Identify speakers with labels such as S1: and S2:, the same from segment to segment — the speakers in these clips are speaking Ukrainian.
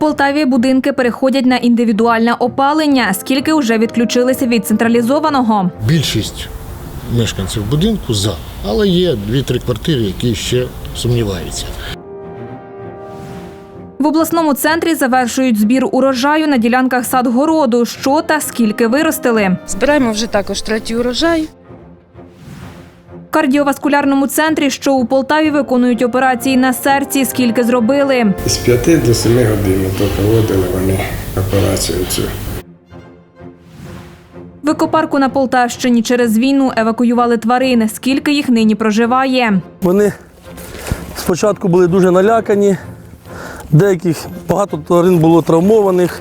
S1: Полтаві будинки переходять на індивідуальне опалення, скільки вже відключилися від централізованого.
S2: Більшість мешканців будинку за, але є дві-три квартири, які ще сумніваються.
S1: В обласному центрі завершують збір урожаю на ділянках садгороду. Що та скільки виростили.
S3: Збираємо вже також третій урожай.
S1: Кардіоваскулярному центрі, що у Полтаві виконують операції на серці, скільки зробили.
S4: З 5 до 7 годин то проводили вони операцію цю.
S1: В екопарку на Полтавщині через війну евакуювали тварин. Скільки їх нині проживає?
S5: Вони спочатку були дуже налякані, деяких багато тварин було травмованих.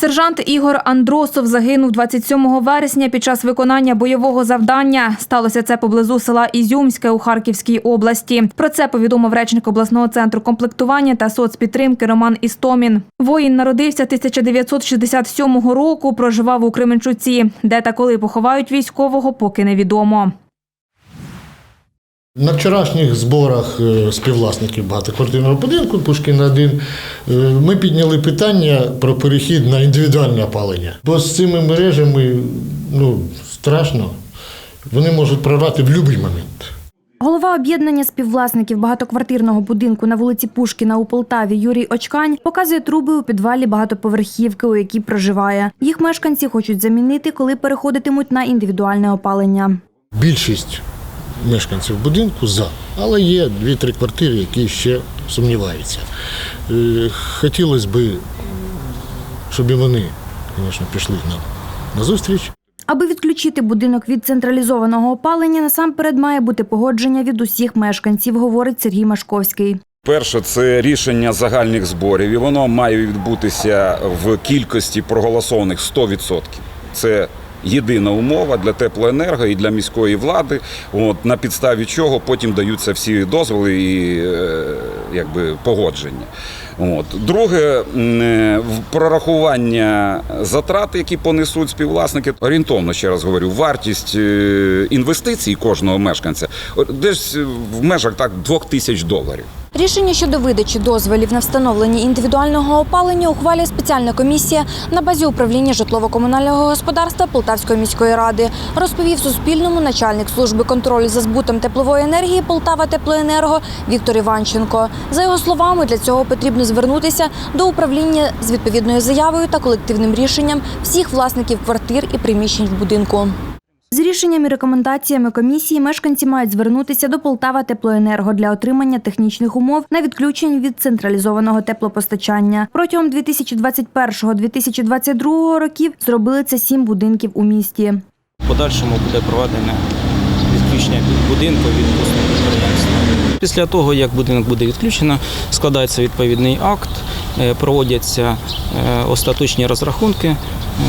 S1: Сержант Ігор Андросов загинув 27 вересня під час виконання бойового завдання. Сталося це поблизу села Ізюмське у Харківській області. Про це повідомив речник обласного центру комплектування та соцпідтримки Роман Істомін. Воїн народився 1967 року. Проживав у Кременчуці. Де та коли поховають військового, поки невідомо.
S2: На вчорашніх зборах е, співвласників багатоквартирного будинку Пушкіна 1 е, ми підняли питання про перехід на індивідуальне опалення. Бо з цими мережами ну, страшно. Вони можуть прорвати в будь-який момент.
S1: Голова об'єднання співвласників багатоквартирного будинку на вулиці Пушкіна у Полтаві Юрій Очкань показує труби у підвалі багатоповерхівки, у якій проживає. Їх мешканці хочуть замінити, коли переходитимуть на індивідуальне опалення.
S2: Більшість мешканців будинку за, але є дві-три квартири, які ще сумніваються. Е, Хотілося б, щоб і вони, звісно, пішли нам на зустріч.
S1: Аби відключити будинок від централізованого опалення, насамперед має бути погодження від усіх мешканців, говорить Сергій Машковський.
S6: Перше, це рішення загальних зборів, і воно має відбутися в кількості проголосованих 100%. Це єдина умова для теплоенерго і для міської влади, от, на підставі чого потім даються всі дозволи і е, якби, погодження. От. Друге, е, прорахування затрат, які понесуть співвласники, орієнтовно ще раз говорю, вартість е, інвестицій кожного мешканця десь в межах так 2 тисяч доларів.
S7: Рішення щодо видачі дозволів на встановлення індивідуального опалення ухвалює спеціальна комісія на базі управління житлово-комунального господарства Полтавської міської ради, розповів Суспільному начальник служби контролю за збутом теплової енергії Полтава Теплоенерго Віктор Іванченко. За його словами, для цього потрібно звернутися до управління з відповідною заявою та колективним рішенням всіх власників квартир і приміщень в будинку.
S1: З рішеннями і рекомендаціями комісії мешканці мають звернутися до Полтава Теплоенерго для отримання технічних умов на відключення від централізованого теплопостачання. Протягом 2021-2022 років зробили це сім будинків у місті.
S8: Подальшому буде проведене відключення будинку від послуг підприємства. Після того, як будинок буде відключено, складається відповідний акт, е, проводяться е, остаточні розрахунки е,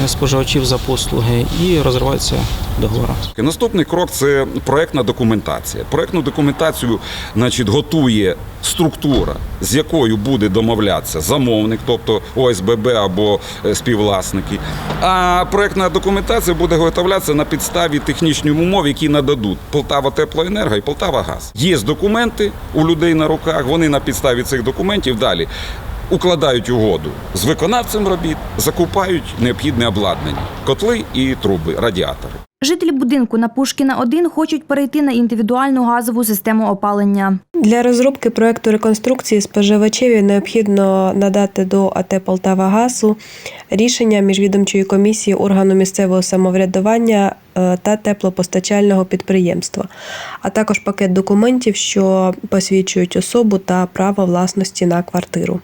S8: споживачів за послуги і розривається договор.
S6: Наступний крок це проектна документація. Проектну документацію значить, готує структура, з якою буде домовлятися замовник, тобто ОСББ або співвласники. А проектна документація буде виготовлятися на підставі технічних умов, які нададуть Полтава Теплоенерго і Полтава Газ. Є документи у людей на руках. Вони на підставі цих документів далі. Укладають угоду з виконавцем робіт, закупають необхідне обладнання, котли і труби, радіатори.
S1: Жителі будинку на Пушкіна 1 хочуть перейти на індивідуальну газову систему опалення.
S9: Для розробки проекту реконструкції споживачеві необхідно надати до АТ Полтава Газу рішення міжвідомчої комісії органу місцевого самоврядування е, та теплопостачального підприємства, а також пакет документів, що посвідчують особу та право власності на квартиру.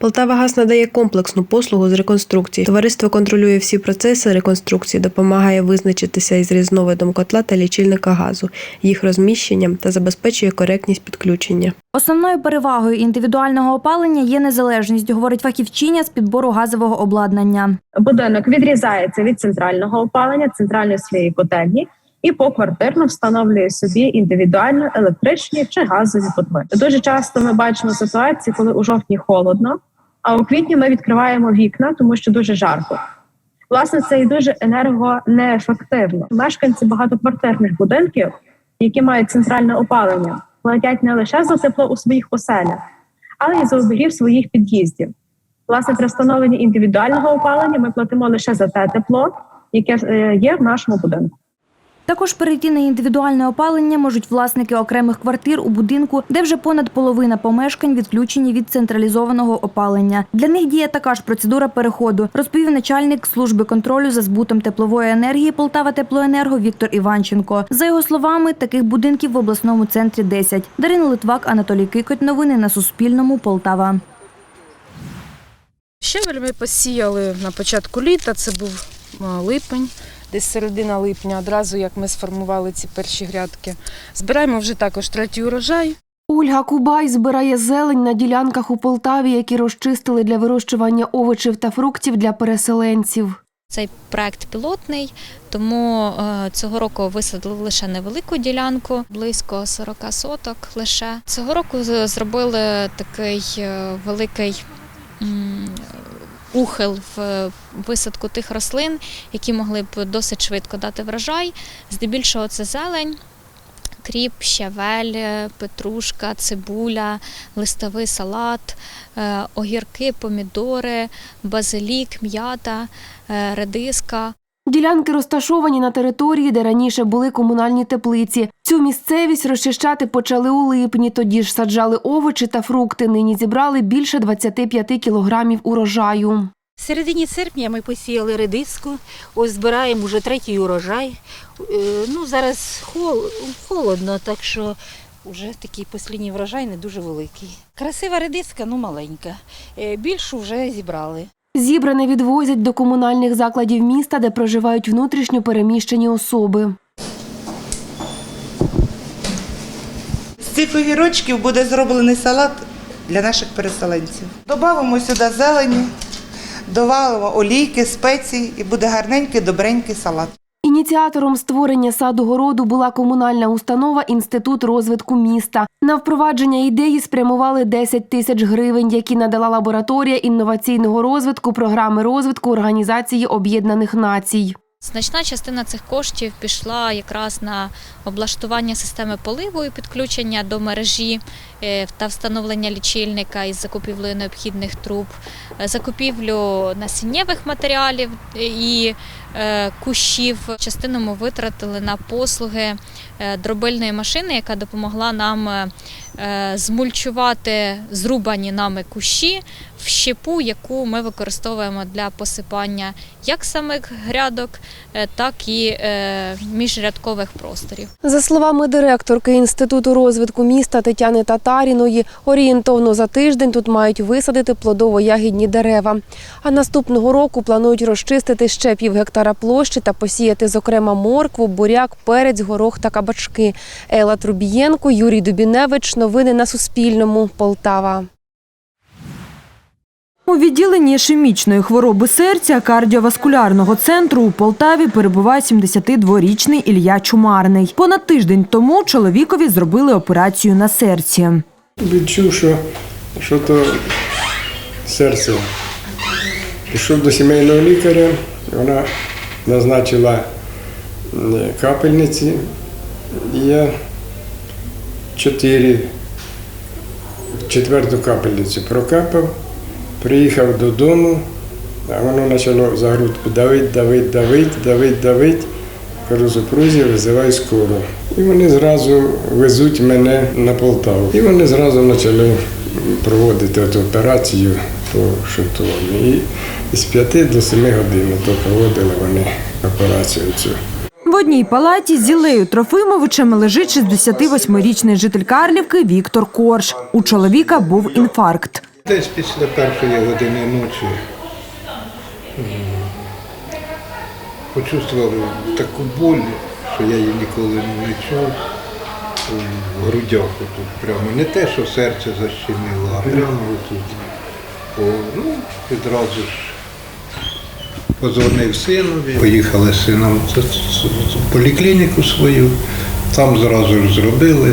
S9: Полтава Газ надає комплексну послугу з реконструкції. Товариство контролює всі процеси реконструкції, допомагає визначитися із різновидом котла та лічильника газу, їх розміщенням та забезпечує коректність підключення.
S1: Основною перевагою індивідуального опалення є незалежність, говорить фахівчиня з підбору газового обладнання.
S10: будинок відрізається від центрального опалення, центральної своєї котельні. І поквартирно встановлює собі індивідуально електричні чи газові котли. Дуже часто ми бачимо ситуації, коли у жовтні холодно, а у квітні ми відкриваємо вікна, тому що дуже жарко. Власне, це і дуже енергонеефективно. Мешканці багатоквартирних будинків, які мають центральне опалення, платять не лише за тепло у своїх оселях, але й за обігрів своїх під'їздів. Власне, при встановленні індивідуального опалення ми платимо лише за те тепло, яке е, є в нашому будинку.
S1: Також перейти на індивідуальне опалення можуть власники окремих квартир у будинку, де вже понад половина помешкань відключені від централізованого опалення. Для них діє така ж процедура переходу, розповів начальник служби контролю за збутом теплової енергії Полтава Теплоенерго Віктор Іванченко. За його словами, таких будинків в обласному центрі 10. Дарина Литвак, Анатолій Кикоть. Новини на Суспільному. Полтава.
S3: Щебель ми посіяли на початку літа, це був липень, десь середина липня, одразу як ми сформували ці перші грядки. Збираємо вже також третій урожай.
S11: Ольга Кубай збирає зелень на ділянках у Полтаві, які розчистили для вирощування овочів та фруктів для переселенців.
S12: Цей проект пілотний, тому е, цього року висадили лише невелику ділянку, близько 40 соток лише. Цього року зробили такий е, великий ухил в висадку тих рослин, які могли б досить швидко дати врожай. Здебільшого це зелень. Кріп, щавель, е, петрушка, цибуля, листовий салат, е, огірки, помідори, базилік, м'ята, е, редиска.
S11: Ділянки розташовані на території, де раніше були комунальні теплиці. Цю місцевість розчищати почали у липні. Тоді ж саджали овочі та фрукти. Нині зібрали більше 25 кілограмів урожаю.
S13: В середині серпня ми посіяли редиску, ось збираємо вже третій урожай. Е, Ну, зараз холодно, так що вже такий послідній врожай не дуже великий. Красива редиска, ну маленька. Е, Більшу вже зібрали.
S11: Зібране відвозять до комунальних закладів міста, де проживають внутрішньо переміщені особи.
S14: З цих огірочків буде зроблений салат для наших переселенців. Добавимо сюди зелені, довалимо олійки, спеції і буде гарненький, добренький салат.
S11: Ініціатором створення саду-городу була комунальна установа Інститут розвитку міста. На впровадження ідеї спрямували 10 тисяч гривень, які надала лабораторія інноваційного розвитку програми розвитку Організації Об'єднаних Націй.
S12: Значна частина цих коштів пішла якраз на облаштування системи поливу і підключення до мережі е, та встановлення лічильника із закупівлею необхідних труб, е, закупівлю насіннєвих матеріалів е, і кущів. Частину ми витратили на послуги е, дробильної машини, яка допомогла нам е, е, змульчувати зрубані нами кущі в щепу, яку ми використовуємо для посипання як самих грядок, е, так і е, міжрядкових просторів.
S11: За словами директорки Інституту розвитку міста Тетяни Татаріної, орієнтовно за тиждень тут мають висадити плодово-ягідні дерева. А наступного року планують розчистити ще пів гектара площі та посіяти, зокрема, моркву, буряк, перець, горох та кабачки. Ела Трубієнко, Юрій Дубіневич. Новини на Суспільному. Полтава.
S1: У відділенні ішемічної хвороби серця кардіоваскулярного центру у Полтаві перебуває 72-річний Ілля Чумарний. Понад тиждень тому чоловікові зробили операцію на серці.
S4: Відчув, що, що то серце. Пішов до сімейного лікаря, вона назначила е, капельниці. Я чотири, четверту капельницю прокапав, приїхав додому, а воно почало за грудку давить, давить, давить, давить, давить. Кажу, супрузі, визивай скоро. І вони зразу везуть мене на Полтаву. І вони зразу почали проводити операцію по шунтуванню. І з 5 до 7 годин то проводили вони операцію цю.
S1: В одній палаті з Ілею Трофимовичем лежить 68-річний житель Карлівки Віктор Корж. У чоловіка був інфаркт.
S15: Десь після першої години ночі почувствував таку боль, що я її ніколи не чув у грудях отут прямо. Не те, що серце защемило, а прямо отут. Ну, відразу ж позвонив синові. Поїхали з сином в- поліклініку свою, там зразу ж зробили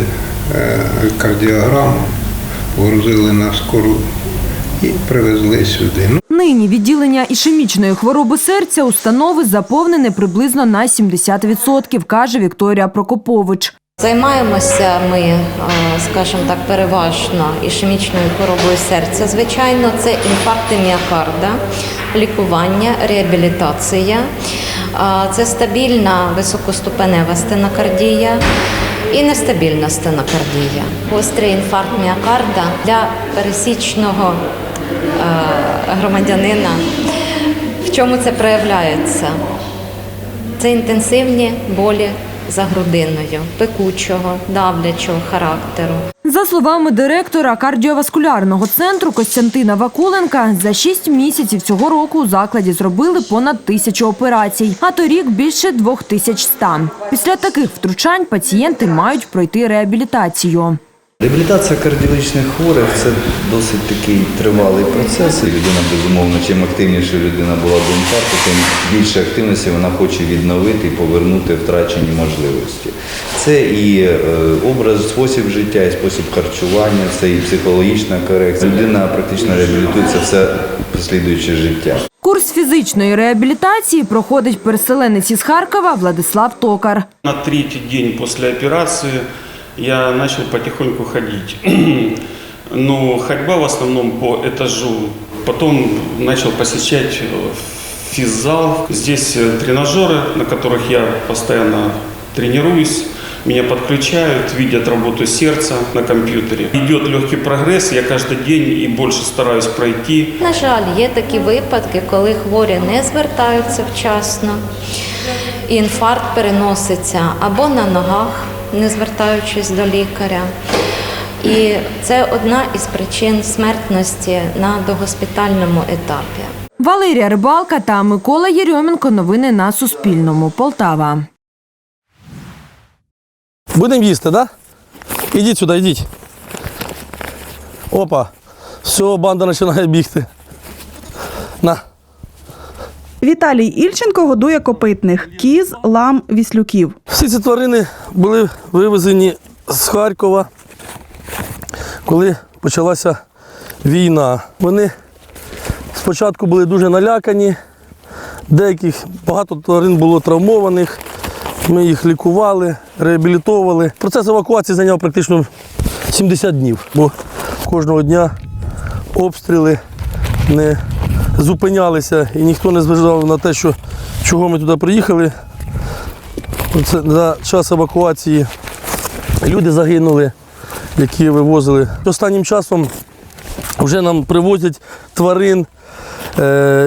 S15: е, кардіограму, погрузили на скору і привезли сюди. Ну,
S1: Нині відділення ішемічної хвороби серця установи заповнене приблизно на 70%, каже Вікторія Прокопович.
S16: Займаємося ми, е, скажімо так, переважно ішемічною хворобою серця. Звичайно, це інфаркти міокарда, лікування, реабілітація, це стабільна високоступенева стенокардія і нестабільна стенокардія. Гострий інфаркт міокарда для пересічного е, громадянина. В чому це проявляється? Це інтенсивні болі за грудиною, пекучого, давлячого характеру.
S1: За словами директора кардіоваскулярного центру Костянтина Вакуленка, за 6 місяців цього року у закладі зробили понад тисячу операцій, а торік більше 2100. Після таких втручань пацієнти мають пройти реабілітацію.
S17: Реабілітація кардіологічних хворих це досить такий тривалий процес. Людина, безумовно, чим активніше людина була до інфаркту, тим більше активності вона хоче відновити і повернути втрачені можливості. Це і е, образ, спосіб життя, і спосіб харчування, це і психологічна корекція. Людина практично реабілітується все послідуюче життя.
S1: Курс фізичної реабілітації проходить переселенець із Харкова Владислав Токар.
S18: На третий день после операции я начал потихоньку ходить. Но ходьба в основном по этажу. Потом начал посещать э, физзал. Здесь э, тренажеры, на которых я постоянно тренируюсь. Меня подключают, видят работу сердца на компьютере. Идет легкий прогресс, я каждый день и больше стараюсь пройти.
S16: На жаль, є такі випадки, коли хворі не звертаються вчасно, і інфаркт переноситься або на ногах, не звертаючись до лікаря. І це одна із причин смертності на догоспітальному етапі.
S1: Валерія Рибалка та Микола Єрьоменко. Новини на Суспільному. Полтава.
S5: Будемо їсти, так? Да? Ідіть сюди, йдіть. Опа. Все, банда починає бігти. На.
S19: Віталій Ільченко годує копитних кіз, лам, віслюків.
S5: Всі ці тварини були вивезені з Харкова, коли почалася війна. Вони спочатку були дуже налякані, деяких багато тварин було травмованих. Ми їх лікували, реабілітовували. Процес евакуації зайняв практично 70 днів, бо кожного дня обстріли не зупинялися і ніхто не зважав на те, що чого ми туди приїхали. Це за час евакуації люди загинули, які вивозили. Останнім часом вже нам привозять тварин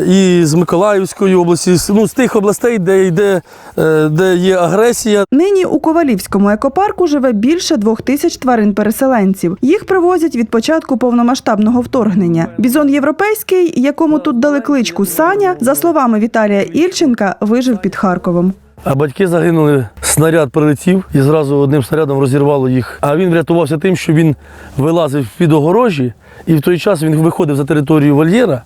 S5: і з Миколаївської області, ну, з тих областей, де йде, е, де є агресія.
S19: Нині у Ковалівському екопарку живе більше двох тисяч тварин-переселенців. Їх привозять від початку повномасштабного вторгнення. Бізон європейський, якому тут дали кличку Саня, за словами Віталія Ільченка, вижив під Харковом.
S5: А батьки загинули, снаряд прилетів і зразу одним снарядом розірвало їх. А він врятувався тим, що він вилазив під огорожі, і в той час він виходив за територію вольєра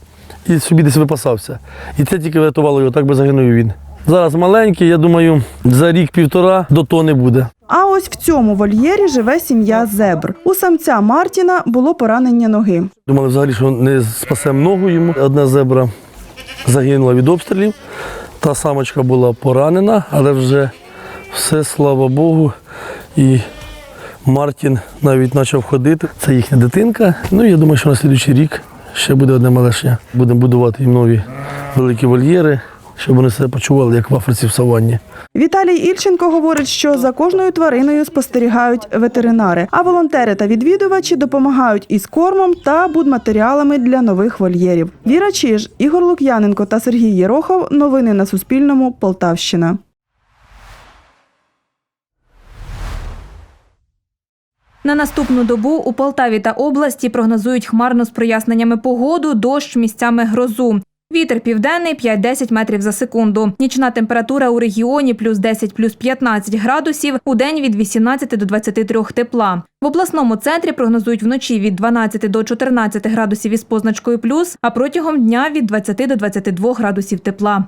S5: і собі десь випасався. І це тільки врятувало його, так би загинув він. Зараз маленький, я думаю, за рік-півтора до тони буде.
S19: А ось в цьому вольєрі живе сім'я зебр. У самця Мартіна було поранення ноги.
S5: Думали взагалі, що не спасемо ногу йому. Одна зебра загинула від обстрілів, та самочка була поранена, але вже все, слава Богу. І Мартін навіть почав ходити. Це їхня дитинка. Ну я думаю, що на слідуючий рік ще буде одне малешня. Будемо будувати їм нові великі вольєри, щоб вони себе почували, як в Африці в саванні.
S19: Віталій Ільченко говорить, що за кожною твариною спостерігають ветеринари, а волонтери та відвідувачі допомагають із кормом та будматеріалами для нових вольєрів. Віра Чиж, Ігор Лук'яненко та Сергій Єрохов. Новини на Суспільному. Полтавщина.
S1: На наступну добу у Полтаві та області прогнозують хмарно з проясненнями погоду, дощ місцями грозу. Вітер південний 5-10 метрів за секунду. Нічна температура у регіоні плюс 10, плюс 15 градусів, у день від 18 до 23 тепла. В обласному центрі прогнозують вночі від 12 до 14 градусів із позначкою плюс, а протягом дня від 20 до 22 градусів тепла.